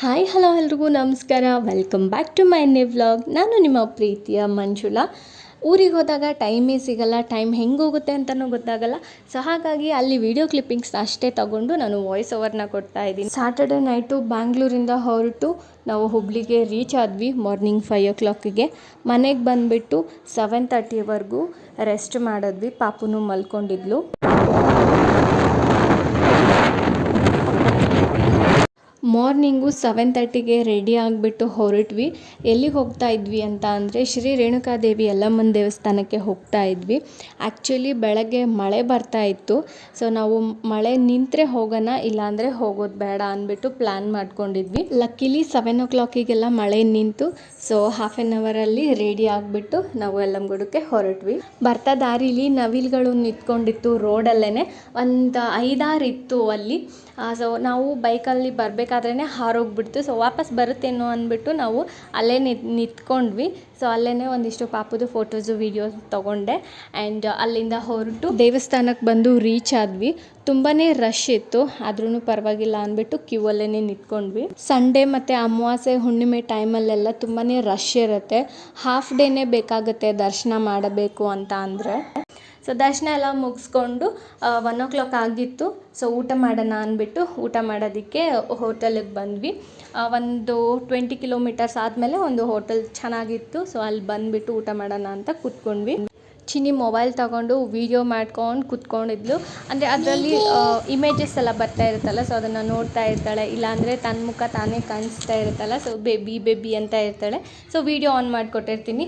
Hi, hello ಎಲ್ರಿಗೂ ನಮಸ್ಕಾರ. Welcome back to my new vlog ನಾನು ನಿಮ್ಮ ಪ್ರೀತಿಯ ಮಂಜುಳಾ. ಊರಿಗೆ ಹೋದಾಗ ಟೈಮೇ ಸಿಗಲ್ಲ ಟೈಮ್ ಹೆಂಗೆ ಹೋಗುತ್ತೆ ಅಂತಲೂ ಗೊತ್ತಾಗಲ್ಲ. ಸೊ ಹಾಗಾಗಿ ಅಲ್ಲಿ ವಿಡಿಯೋ ಕ್ಲಿಪ್ಪಿಂಗ್ಸ್ ಅಷ್ಟೇ ತಗೊಂಡು ನಾನು ವಾಯ್ಸ್ ಓವರ್ನ ಕೊಡ್ತಾ ಇದ್ದೀನಿ. ಸ್ಯಾಟರ್ಡೆ ನೈಟು ಬ್ಯಾಂಗ್ಳೂರಿಂದ ಹೊರಟು ನಾವು ಹುಬ್ಳಿಗೆ ರೀಚ್ ಆದ್ವಿ ಮಾರ್ನಿಂಗ್ ಫೈವ್ ಓ ಕ್ಲಾಕಿಗೆ ಮನೆಗೆ ಬಂದುಬಿಟ್ಟು ಸೆವೆನ್ ತರ್ಟಿವರೆಗೂ ರೆಸ್ಟ್ ಮಾಡಿದ್ವಿ. ಪಾಪುನು ಮಲ್ಕೊಂಡಿದ್ಲು. ಮಾರ್ನಿಂಗು ಸೆವೆನ್ ತರ್ಟಿಗೆ ರೆಡಿ ಆಗಿಬಿಟ್ಟು ಹೊರಟ್ವಿ. ಎಲ್ಲಿಗೆ ಹೋಗ್ತಾ ಇದ್ವಿ ಅಂತ ಅಂದರೆ ಶ್ರೀ ರೇಣುಕಾದೇವಿ ಯಲ್ಲಮ್ಮನ ದೇವಸ್ಥಾನಕ್ಕೆ ಹೋಗ್ತಾ ಇದ್ವಿ. ಆ್ಯಕ್ಚುಲಿ ಬೆಳಗ್ಗೆ ಮಳೆ ಬರ್ತಾ ಇತ್ತು. ಸೊ ನಾವು ಮಳೆ ನಿಂತರೆ ಹೋಗೋಣ, ಇಲ್ಲಾಂದರೆ ಹೋಗೋದು ಬೇಡ ಅಂದ್ಬಿಟ್ಟು ಪ್ಲ್ಯಾನ್ ಮಾಡ್ಕೊಂಡಿದ್ವಿ. ಲಕ್ಕಿಲಿ ಸೆವೆನ್ ಓ ಕ್ಲಾಕಿಗೆಲ್ಲ ಮಳೆ ನಿಂತು ಸೊ ಹಾಫ್ ಆ್ಯನ್ ಅವರಲ್ಲಿ ರೆಡಿ ಆಗಿಬಿಟ್ಟು ನಾವು ಯಲ್ಲಮ್ಮಗುಡಕ್ಕೆ ಹೊರಟ್ವಿ. ಬರ್ತಾ ದಾರಿಲಿ ನವಿಲ್ಗಳು ನಿಂತ್ಕೊಂಡಿತ್ತು ರೋಡಲ್ಲೇ ಒಂದು ಐದಾರು ಇತ್ತು ಅಲ್ಲಿ. ಸೊ ನಾವು ಬೈಕಲ್ಲಿ ಬರಬೇಕಾದ್ರೇ ಹಾರೋಗ್ಬಿಡ್ತು. ಸೊ ವಾಪಸ್ ಬರುತ್ತೇನೋ ಅಂದ್ಬಿಟ್ಟು ನಾವು ಅಲ್ಲೇ ನಿಂತ್ಕೊಂಡ್ವಿ. ಸೊ ಅಲ್ಲೇ ಒಂದಿಷ್ಟು ಪಾಪುದು ಫೋಟೋಸು ವೀಡಿಯೋಸ್ ತೊಗೊಂಡೆ. ಆ್ಯಂಡ್ ಅಲ್ಲಿಂದ ಹೊರಟು ದೇವಸ್ಥಾನಕ್ಕೆ ಬಂದು ರೀಚ್ ಆದ್ವಿ. ತುಂಬಾ ರಶ್ ಇತ್ತು. ಆದ್ರೂ ಪರವಾಗಿಲ್ಲ ಅಂದ್ಬಿಟ್ಟು ಕ್ಯೂ ಅಲ್ಲೇ ನಿಂತ್ಕೊಂಡ್ವಿ. ಸಂಡೇ ಮತ್ತು ಅಮಾವಾಸ್ಯೆ, ಹುಣ್ಣಿಮೆ ಟೈಮಲ್ಲೆಲ್ಲ ತುಂಬಾ ರಶ್ ಇರುತ್ತೆ. ಹಾಫ್ ಡೇನೇ ಬೇಕಾಗುತ್ತೆ ದರ್ಶನ ಮಾಡಬೇಕು ಅಂತ ಅಂದರೆ. ಸೊ ದರ್ಶನ ಎಲ್ಲ ಮುಗಿಸ್ಕೊಂಡು ಒನ್ ಓ ಕ್ಲಾಕ್ ಆಗಿತ್ತು. ಸೊ ಊಟ ಮಾಡೋಣ ಅಂದ್ಬಿಟ್ಟು ಊಟ ಮಾಡೋದಕ್ಕೆ ಹೋಟೆಲಿಗೆ ಬಂದ್ವಿ. ಒಂದು ಟ್ವೆಂಟಿ ಕಿಲೋಮೀಟರ್ಸ್ ಆದಮೇಲೆ ಒಂದು ಹೋಟೆಲ್ ಚೆನ್ನಾಗಿತ್ತು. ಸೊ ಅಲ್ಲಿ ಬಂದುಬಿಟ್ಟು ಊಟ ಮಾಡೋಣ ಅಂತ ಕೂತ್ಕೊಂಡ್ವಿ. ಚಿನ್ನಿ ಮೊಬೈಲ್ ತಗೊಂಡು ವೀಡಿಯೋ ಮಾಡ್ಕೊಂಡು ಕೂತ್ಕೊಂಡಿದ್ಲು. ಅಂದರೆ ಅದರಲ್ಲಿ ಇಮೇಜಸ್ ಎಲ್ಲ ಬರ್ತಾ ಇರುತ್ತಲ್ಲ ಸೊ ಅದನ್ನು ನೋಡ್ತಾ ಇರ್ತಾಳೆ. ಇಲ್ಲಾಂದರೆ ತನ್ನ ಮುಖ ತಾನೇ ಕಾಣಿಸ್ತಾ ಇರುತ್ತಲ್ಲ ಸೊ ಬೇಬಿ ಬೇಬಿ ಅಂತ ಇರ್ತಾಳೆ. ಸೊ ವೀಡಿಯೋ ಆನ್ ಮಾಡಿಕೊಟ್ಟಿರ್ತೀನಿ.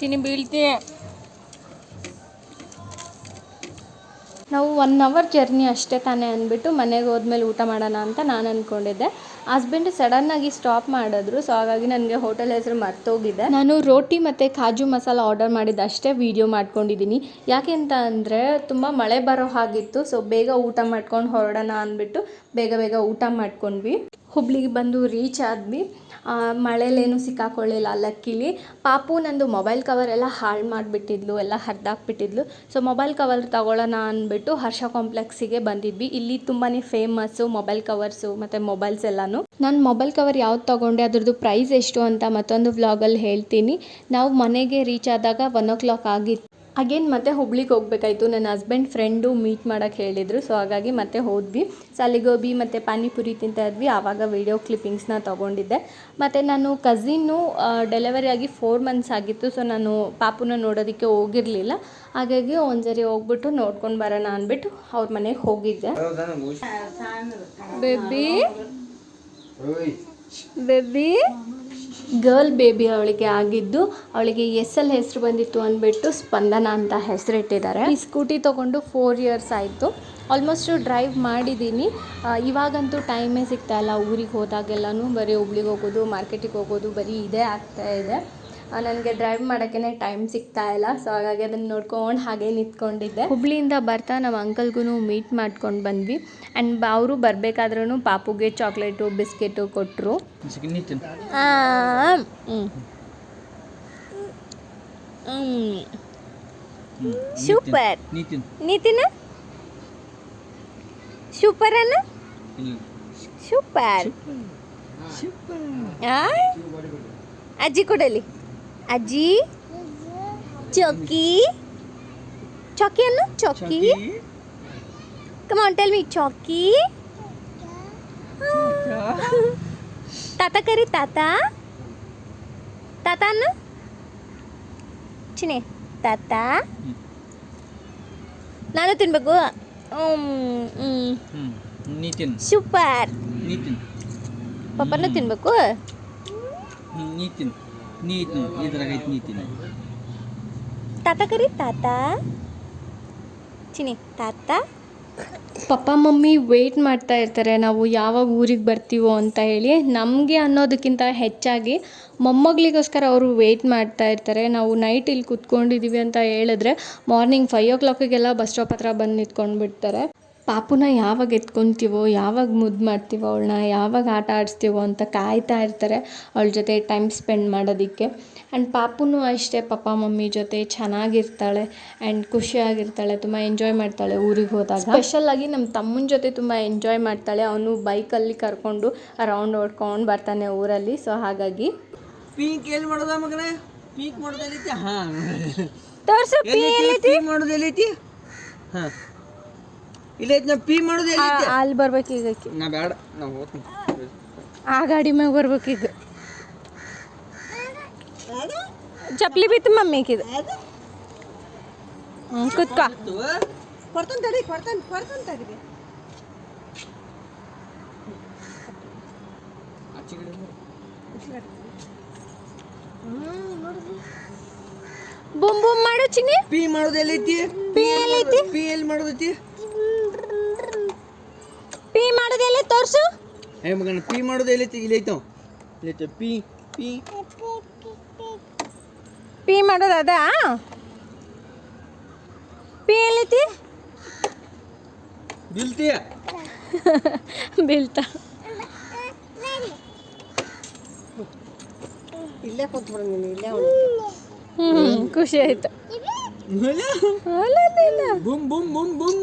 ಚಿನಿ ಬೀಳ್ತಿ. ನಾವು ಒನ್ ಅವರ್ ಜರ್ನಿ ಅಷ್ಟೇ ತಾನೇ ಅಂದ್ಬಿಟ್ಟು ಮನೆಗೆ ಹೋದ್ಮೇಲೆ ಊಟ ಮಾಡೋಣ ಅಂತ ನಾನು ಅಂದ್ಕೊಂಡಿದ್ದೆ ಹಸ್ಬೆಂಡ್ ಸಡನ್ನಾಗಿ ಸ್ಟಾಪ್ ಮಾಡಿದ್ರು ಸೊ ಹಾಗಾಗಿ ನನಗೆ ಹೋಟೆಲ್ ಹೆಸರು ಮರ್ತೋಗಿದೆ. ನಾನು ರೋಟಿ ಮತ್ತು ಕಾಜು ಮಸಾಲ ಆರ್ಡರ್ ಮಾಡಿದ್ದು ಅಷ್ಟೇ ವೀಡಿಯೋ ಮಾಡ್ಕೊಂಡಿದ್ದೀನಿ ಯಾಕೆ ಅಂತ ಅಂದರೆ ತುಂಬ ಮಳೆ ಬರೋ ಹಾಗಿತ್ತು ಸೊ ಬೇಗ ಊಟ ಮಾಡ್ಕೊಂಡು ಹೊರಡೋಣ ಅಂದ್ಬಿಟ್ಟು ಬೇಗ ಬೇಗ ಊಟ ಮಾಡ್ಕೊಂಡ್ವಿ. ಹುಬ್ಳಿಗೆ ಬಂದು ರೀಚ್ ಆದ್ವಿ. ಮಳೆಲೇನು ಸಿಕ್ಕಾಕೊಳ್ಳಿಲ್ಲ ಲಕ್ಕಿಲಿ. ಪಾಪು ನಂದು ಮೊಬೈಲ್ ಕವರ್ ಎಲ್ಲ ಹಾಳು ಮಾಡಿಬಿಟ್ಟಿದ್ಲು, ಎಲ್ಲ ಹರಿದಾಕ್ಬಿಟ್ಟಿದ್ಲು. ಸೊ ಮೊಬೈಲ್ ಕವರ್ ತಗೊಳ್ಳೋಣ ಅಂದ್ಬಿಟ್ಟು ಹರ್ಷ ಕಾಂಪ್ಲೆಕ್ಸಿಗೆ ಬಂದಿದ್ವಿ. ಇಲ್ಲಿ ತುಂಬಾ ಫೇಮಸ್ಸು ಮೊಬೈಲ್ ಕವರ್ಸು ಮತ್ತು ಮೊಬೈಲ್ಸ್ ಎಲ್ಲಾನು. ನಾನು ಮೊಬೈಲ್ ಕವರ್ ಯಾವ್ದು ತೊಗೊಂಡೆ, ಅದ್ರದ್ದು ಪ್ರೈಸ್ ಎಷ್ಟು ಅಂತ ಮತ್ತೊಂದು ವ್ಲಾಗಲ್ಲಿ ಹೇಳ್ತೀನಿ. ನಾವು ಮನೆಗೆ ರೀಚ್ ಆದಾಗ ಒನ್ ಓ ಕ್ಲಾಕ್ ಆಗಿತ್ತು. ಅಗೇನ್ ಮತ್ತೆ ಹುಬ್ಳಿಗೆ ಹೋಗಬೇಕಾಯ್ತು. ನನ್ನ ಹಸ್ಬೆಂಡ್ ಫ್ರೆಂಡು ಮೀಟ್ ಮಾಡೋಕ್ಕೆ ಹೇಳಿದರು. ಸೊ ಹಾಗಾಗಿ ಮತ್ತೆ ಹೋದ್ವಿ. ಸೊ ಅಲ್ಲಿ ಗೋಬಿ ಮತ್ತು ಪಾನಿಪುರಿ ತಿಂತಾ ಇದ್ವಿ. ಆವಾಗ ವಿಡಿಯೋ ಕ್ಲಿಪ್ಪಿಂಗ್ಸ್ನ ತೊಗೊಂಡಿದ್ದೆ. ಮತ್ತು ನಾನು ಕಝಿನ್ನು ಡೆಲಿವರಿ ಆಗಿ ಫೋರ್ ಮಂತ್ಸ್ ಆಗಿತ್ತು. ಸೊ ನಾನು ಪಾಪುನ ನೋಡೋದಕ್ಕೆ ಹೋಗಿರಲಿಲ್ಲ. ಹಾಗಾಗಿ ಒಂದ್ಸರಿ ಹೋಗ್ಬಿಟ್ಟು ನೋಡ್ಕೊಂಡು ಬರೋಣ ಅಂದ್ಬಿಟ್ಟು ಅವ್ರ ಮನೆಗೆ ಹೋಗಿದ್ದೆ. ಬೇಬಿ? ಬೇಬಿ? ಗರ್ಲ್ ಬೇಬಿ ಅವಳಿಗೆ ಆಗಿದ್ದು, ಅವಳಿಗೆ ಎಸ್ ಎಲ್ ಹೆಸರು ಬಂದಿತ್ತು ಅಂದ್ಬಿಟ್ಟು ಸ್ಪಂದನ ಅಂತ ಹೆಸರಿಟ್ಟಿದ್ದಾರೆ. ಈ ಸ್ಕೂಟಿ ತೊಗೊಂಡು ಫೋರ್ ಇಯರ್ಸ್ ಆಯಿತು. ಆಲ್ಮೋಸ್ಟು ಡ್ರೈವ್ ಮಾಡಿದ್ದೀನಿ. ಇವಾಗಂತೂ ಟೈಮೇ ಸಿಗ್ತಾಯಿಲ್ಲ ಊರಿಗೆ ಹೋದಾಗೆಲ್ಲನೂ ಬರೀ ಹುಬ್ಳಿಗೆ ಹೋಗೋದು ಮಾರ್ಕೆಟಿಗೆ ಹೋಗೋದು, ಬರೀ ಇದೇ ಆಗ್ತಾ ಇದೆ. ನನಗೆ ಡ್ರೈವ್ ಮಾಡೋಕ್ಕೇ ಟೈಮ್ ಸಿಗ್ತಾ ಇಲ್ಲ. ಸೊ ಹಾಗಾಗಿ ಅದನ್ನು ನೋಡ್ಕೊಂಡು ಹಾಗೆ ನಿಂತ್ಕೊಂಡಿದ್ದೆ. ಹುಬ್ಳಿಯಿಂದ ಬರ್ತಾ ನಮ್ಮ ಅಂಕಲ್ಗೂ ಮೀಟ್ ಮಾಡ್ಕೊಂಡು ಬಂದ್ವಿ. ಆ್ಯಂಡ್ ಅವರು ಬರಬೇಕಾದ್ರೂ ಪಾಪುಗೆ ಚಾಕ್ಲೇಟು ಬಿಸ್ಕೆಟು ಕೊಟ್ಟರು. ಸೂಪರ್. ನಿತಿನ? ಸೂಪರ್ ಅಲ್ಲ? Ini. ಸೂಪರ್ ಅಜ್ಜಿ ಕೊಡಲಿ. ಅಜ್ಜಿ ಚೊಕ್ಕಿ ಚೊಕ್ಕಿ ಅನ್ನು ಚೊಕ್ಕಿ ಕಮ್ ಆನ್ ಟೆಲ್ ಮೀ ಚೊಕ್ಕಿ ತಾತ ಕರಿ ತಾತ ತಾತ ಅನ್ನು ಚಿನಿ ತಾತ ನಾನು ತಿನ್ಬೇಕು Hmm. Nitin. Super Nitin. ಪಪ್ಪನ ತಾತ ಕರಿ ತಾತ? ಚಿನಿ ತಾತ? ಪಪ್ಪ ಮಮ್ಮಿ ವೆಯ್ಟ್ ಮಾಡ್ತಾ ಇರ್ತಾರೆ. ನಾವು ಯಾವಾಗ ಊರಿಗೆ ಬರ್ತೀವೋ ಅಂತ ಹೇಳಿ ನಮಗೆ ಅನ್ನೋದಕ್ಕಿಂತ ಹೆಚ್ಚಾಗಿ ಮೊಮ್ಮಗಳಿಗೋಸ್ಕರ ಅವರು ವೆಯ್ಟ್ ಮಾಡ್ತಾ ಇರ್ತಾರೆ. ನಾವು ನೈಟ್ ಇಲ್ಲಿ ಕುತ್ಕೊಂಡಿದ್ದೀವಿ ಅಂತ ಹೇಳಿದ್ರೆ ಮಾರ್ನಿಂಗ್ ಫೈವ್ ಓ ಕ್ಲಾಕಿಗೆಲ್ಲ ಬಸ್ ಸ್ಟಾಪ್ ಹತ್ರ ಬಂದು ನಿಂತ್ಕೊಂಡು ಬಿಡ್ತಾರೆ ಪಾಪುನ ಯಾವಾಗ ಎತ್ಕೊತೀವೋ ಯಾವಾಗ ಮುದ್ದು ಮಾಡ್ತೀವೋ ಅವಳನ್ನ ಯಾವಾಗ ಆಟ ಆಡಿಸ್ತೀವೋ ಅಂತ ಕಾಯ್ತಾ ಇರ್ತಾರೆ ಅವಳ ಜೊತೆ ಟೈಮ್ ಸ್ಪೆಂಡ್ ಮಾಡೋದಕ್ಕೆ. ಆ್ಯಂಡ್ ಪಾಪುನೂ ಅಷ್ಟೇ ಪಪ್ಪ ಮಮ್ಮಿ ಜೊತೆ ಚೆನ್ನಾಗಿರ್ತಾಳೆ ಆ್ಯಂಡ್ ಖುಷಿಯಾಗಿರ್ತಾಳೆ ತುಂಬ ಎಂಜಾಯ್ ಮಾಡ್ತಾಳೆ ಊರಿಗೆ ಹೋದಾಗ. ಸ್ಪೆಷಲ್ಲಾಗಿ ನಮ್ಮ ತಮ್ಮನ ಜೊತೆ ತುಂಬ ಎಂಜಾಯ್ ಮಾಡ್ತಾಳೆ. ಅವನು ಬೈಕಲ್ಲಿ ಕರ್ಕೊಂಡು ರೌಂಡ್ ಹೊಡ್ಕೊಂಡು ಬರ್ತಾನೆ ಊರಲ್ಲಿ. ಸೊ ಹಾಗಾಗಿ ಪೀಕ್ ಎಲ್ಲಿ ಮಾಡೋದ ಮಗನೇ? ಪೀಕ್ ಹಾಂ. ತೋರಿಸು ಪೀಕ್ ಎಲ್ಲೈತಿ ಹಾಂ. ಇಲ್ಲೈತಿ ನಾ ಪೀ ಮಾಡೋದು ಎಲ್ಲೈತಿ ಅಲ್ಲಿ ಬರ್ಬೇಕು ಈಗ ಆಕಿ. ನಾ ಬೇಡ ನಾ ಹೋಗ್ತೀನಿ. ಆ ಗಾಡಿ ಮ್ಯಾಗ ಬರ್ಬೇಕು ಈಗ. ಚಪ್ಲಿ ಬಿತ್ತು ಮಮ್ಮಿ ಹ್ಞೂ ಕುತ್ಕೋ. ಕೊಡ್ತಾನೆ ತಡಿ ಕೊಡ್ತಾನೆ ಕೊಡ್ತಾನೆ. ಬುಮ್ ಬುಮ್ ಮಾಡು ಚಿನಿ ಪಿ ಮಾಡೋದು ಎಲ್ಲೈತಿ ಪಿ ಎಲ್ಲೈತಿ ಪಿ ಎಲ್ಲಿ ಮಾಡೋದೈತಿ ಪಿ ಮಾಡೋದೆಲ್ಲ ತೋರ್ಸು. ಏ ಮಗನ ಪಿ ಮಾಡೋದು ಎಲ್ಲೈತಿ ಇಲ್ಲೈತು? ಇಲ್ಲೈತೆ ಪಿ ಪಿ. ಪಿ ಮಾಡೋದು ಅದ? ಪಿ ಎಲ್ಲೈತಿ? ಬಿಲ್ತೀಯ ಬೀಳ್ತಾ. ಇಲ್ಲೇ ಕೂತ್ಬಿಡ ನೀನು ಇಲ್ಲೇ ಹ್ಞೂ ಖುಷಿ ಆಯ್ತು. ಬುಮ್ ಬುಮ್ ಬುಮ್ ಬುಮ್.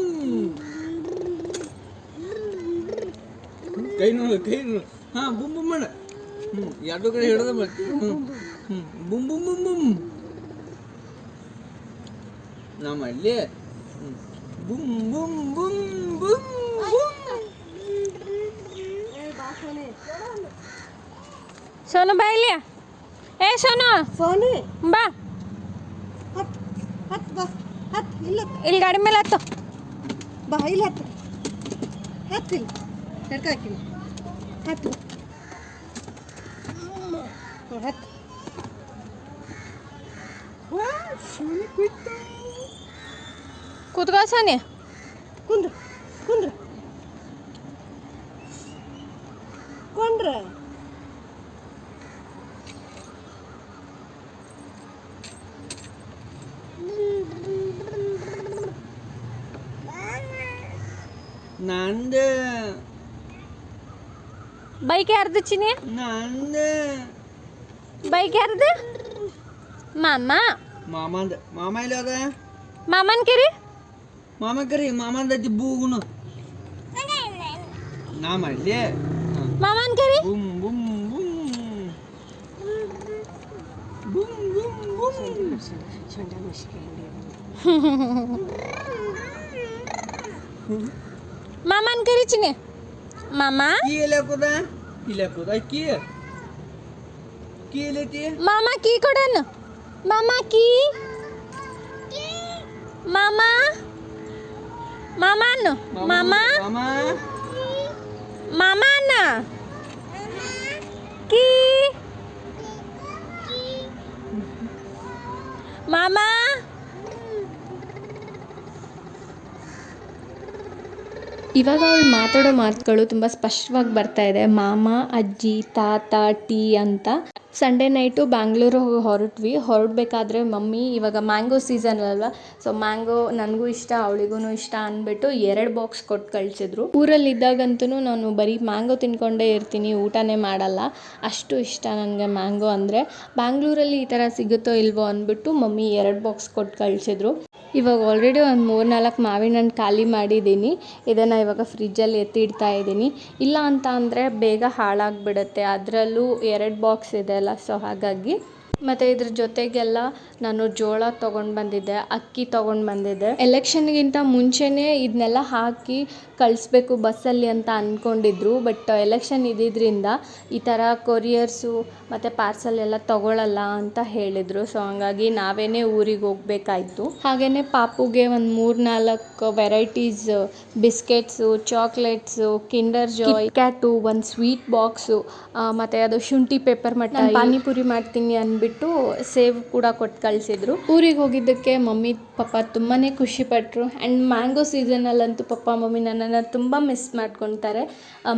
ಕೈ ನೋಡು ಕೈ ನೋಡು. ಹಾ ಬುಮ್ ಬುಮ್ ಮಾಡ. ಹ್ಞೂ ಎರಡು ಕಡೆ ಹಿಡಿದ ಮತ್ತೆ ಹ್ಞೂ ಹ್ಞೂ ಬುಮ್ ಬುಮ್ ಬುಮ್ ಬುಮ್. ನಮ್ಮ ಅಲ್ಲಿ ಹ್ಞೂ ಬುಮ್ ಬುಮ್ ಬುಮ್ ಬುಮ್ ಬುಮ್. ಸೋನು. ಬಾ ಇಲ್ಲಿ. ಏ ಸೋನು. ಸೋನಿ. ಬಾ. ಹತ್ ಹತ್ ಬಾ. ಹತ್ ಇಲ್ಲ. ಇಲ್ಲಿ ಗಾಡಿ ಮೇಲೆ ಹತ್ತು. ಬಾ ಇಲ್ಲಿ ಹತ್ತು. ಹತ್ತು ಇಲ್ಲಿ ಹಿಡ್ಕಾಕಿ ಹತ್ತು ಹ್ಮ್, ಹತ್ತು ವಾ, ಸೋನಿ ಕುಯ್ತು ಕೂತ್ಕೋ ಸೋನಿ ಕುಂದ್ರ ಕುಂದ್ರ ಕೊಂಡ್ರ ನಂದ ಬೈಕ್ ಯಾರ್ದು ಚಿನಿ ನಂದ ಬೈಕ್ ಯಾರ್ದು ಮಾಮ ಮಾಮಂದ ಮಾಮ ಇಲ್ಲ ಅದ ಮಾಮನ್ ಕಿರಿ ಮಾಮ ಕರಿ ಮಾಮಂದ ಐತಿ ಬೂಗುನು ನಾ ಮಾಡ್ಲಿ ಮಾಮನ್ ಕಿರಿ ಬುಮ್ ಬುಮ್ ಬುಮ್ ಬುಮ್ ಬುಮ್ ಬುಮ್ ಸೊಂಟ ಮುಸ್ಕೊಂಡು ಮಾಮನ್ ಕಿರಿ ಚಿನಿ ಮಾಮ ಕೀ ಎಲ್ಲಿ ಹಾಕೋದ ಇಲ್ಲಿ ಹಾಕೋದ ಕೀ ಕೀ ಎಲ್ಲೈತಿ ಇವಾಗ ಅವ್ಳು ಮಾತಾಡೋ ಮಾತುಗಳು ತುಂಬ ಸ್ಪಷ್ಟವಾಗಿ ಬರ್ತಾ ಇದೆ. ಮಾಮ, ಅಜ್ಜಿ, ತಾತ, ಟೀ ಅಂತ. ಸಂಡೇ ನೈಟು ಬ್ಯಾಂಗ್ಳೂರು ಹೊರಟ್ವಿ. ಹೊರಡ್ಬೇಕಾದ್ರೆ ಮಮ್ಮಿ ಇವಾಗ ಮ್ಯಾಂಗೋ ಸೀಸನ್ ಅಲ್ವಾ? ಸೊ ಮ್ಯಾಂಗೋ ನನಗೂ ಇಷ್ಟ ಅವಳಿಗೂ ಇಷ್ಟ ಅಂದ್ಬಿಟ್ಟು ಎರಡು ಬಾಕ್ಸ್ ಕೊಟ್ಟು ಕಳಿಸಿದ್ರು. ಊರಲ್ಲಿ ಇದ್ದಾಗಂತೂ ನಾನು ಬರೀ ಮ್ಯಾಂಗೋ ತಿನ್ಕೊಂಡೇ ಇರ್ತೀನಿ, ಊಟನೇ ಮಾಡಲ್ಲ. ಅಷ್ಟು ಇಷ್ಟ ನನಗೆ ಮ್ಯಾಂಗೋ ಅಂದರೆ. ಬ್ಯಾಂಗ್ಳೂರಲ್ಲಿ ಈ ಥರ ಸಿಗುತ್ತೋ ಇಲ್ವೋ ಅಂದ್ಬಿಟ್ಟು ಮಮ್ಮಿ ಎರಡು ಬಾಕ್ಸ್ ಕೊಟ್ಟು ಕಳಿಸಿದ್ರು. ಇವಾಗ ಆಲ್ರೆಡಿ ಒಂದು ಮೂರು ನಾಲ್ಕು ಮಾವಿನ ಹಣ್ಣು ಖಾಲಿ ಮಾಡಿದ್ದೀನಿ ಇದನ್ನು ಇವಾಗ ಫ್ರಿಜ್ಜಲ್ಲಿ ಎತ್ತಿಡ್ತಾ ಇದ್ದೀನಿ ಇಲ್ಲ ಅಂತ ಅಂದರೆ ಬೇಗ ಹಾಳಾಗಿಬಿಡತ್ತೆ. ಅದರಲ್ಲೂ ಎರಡು ಬಾಕ್ಸ್ ಇದೆ ಅಲ್ಲ ಸೊ ಹಾಗಾಗಿ ಮತ್ತು ಇದ್ರ ಜೊತೆಗೆಲ್ಲ ನಾನು ಜೋಳ ತೊಗೊಂಡು ಬಂದಿದ್ದೆ ಅಕ್ಕಿ ತೊಗೊಂಡು ಬಂದಿದ್ದೆ. ಎಲೆಕ್ಷನ್ಗಿಂತ ಮುಂಚೆನೆ ಇದನ್ನೆಲ್ಲ ಹಾಕಿ ಕಳಿಸ್ಬೇಕು ಬಸ್ಸಲ್ಲಿ ಅಂತ ಅಂದ್ಕೊಂಡಿದ್ರು ಬಟ್ ಎಲೆಕ್ಷನ್ ಇದ್ದಿದ್ದರಿಂದ ಈ ಥರ ಕೊರಿಯರ್ಸು ಮತ್ತು ಪಾರ್ಸಲ್ ಎಲ್ಲ ತಗೊಳ್ಳಲ್ಲ ಅಂತ ಹೇಳಿದ್ರು. ಸೊ ಹಂಗಾಗಿ ನಾವೇನೆ ಊರಿಗೆ ಹೋಗ್ಬೇಕಾಯ್ತು. ಹಾಗೇನೆ ಪಾಪುಗೆ ಒಂದು ಮೂರು ನಾಲ್ಕು varieties biscuits chocolates Kinder Joy Kat ಒಂದು ಸ್ವೀಟ್ ಬಾಕ್ಸು ಮತ್ತೆ ಅದು ಶುಂಠಿ ಪೇಪರ್ ಮಟ್ಟ ಪಾನಿಪುರಿ ಮಾಡ್ತೀನಿ ಅಂದ್ಬಿಟ್ಟು ಅಂದ್ಬಿಟ್ಟು ಸೇವ್ ಕೂಡ ಕೊಟ್ಟು ಕಳಿಸಿದ್ರು. ಊರಿಗೆ ಹೋಗಿದ್ದಕ್ಕೆ ಮಮ್ಮಿ ಪಾಪ ತುಂಬಾ ಖುಷಿಪಟ್ಟರು ಆ್ಯಂಡ್ ಮ್ಯಾಂಗೋ ಸೀಸನಲ್ಲಂತೂ ಪಪ್ಪ, ಮಮ್ಮಿ ನನ್ನನ್ನು ತುಂಬ ಮಿಸ್ ಮಾಡ್ಕೊತಾರೆ.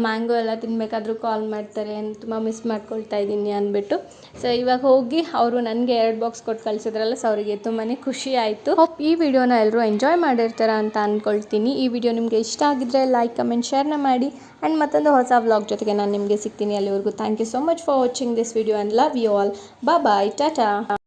ಮ್ಯಾಂಗೋ ಎಲ್ಲ ತಿನ್ಬೇಕಾದ್ರೂ ಕಾಲ್ ಮಾಡ್ತಾರೆ ತುಂಬ ಮಿಸ್ ಮಾಡ್ಕೊಳ್ತಾ ಇದ್ದೀನಿ ಅಂದ್ಬಿಟ್ಟು. ಸೊ ಇವಾಗ ಹೋಗಿ ಅವರು ನನಗೆ ಎರಡು ಬಾಕ್ಸ್ ಕೊಟ್ಟು ಕಳಿಸಿದ್ರಲ್ಲ ಸೊ ಅವರಿಗೆ ತುಂಬಾ ಖುಷಿ ಆಯಿತು. ಹೋಪ್ ಈ ವಿಡಿಯೋನ ಎಲ್ಲರೂ ಎಂಜಾಯ್ ಮಾಡಿರ್ತಾರೆ ಅಂತ ಅಂದ್ಕೊಳ್ತೀನಿ ಈ ವಿಡಿಯೋ ನಿಮಗೆ ಇಷ್ಟ ಆಗಿದ್ರೆ ಲೈಕ್ ಕಮೆಂಟ್ ಶೇರ್ನ ಮಾಡಿ. ಆ್ಯಂಡ್ ಮತ್ತೊಂದು ಹೊಸ ವ್ಲಾಗ್ ಜೊತೆಗೆ ನಾನು ನಿಮಗೆ ಸಿಗ್ತೀನಿ ಅಲ್ಲಿವರೆಗೂ. Thank you so much for watching this video and love you all bye Tata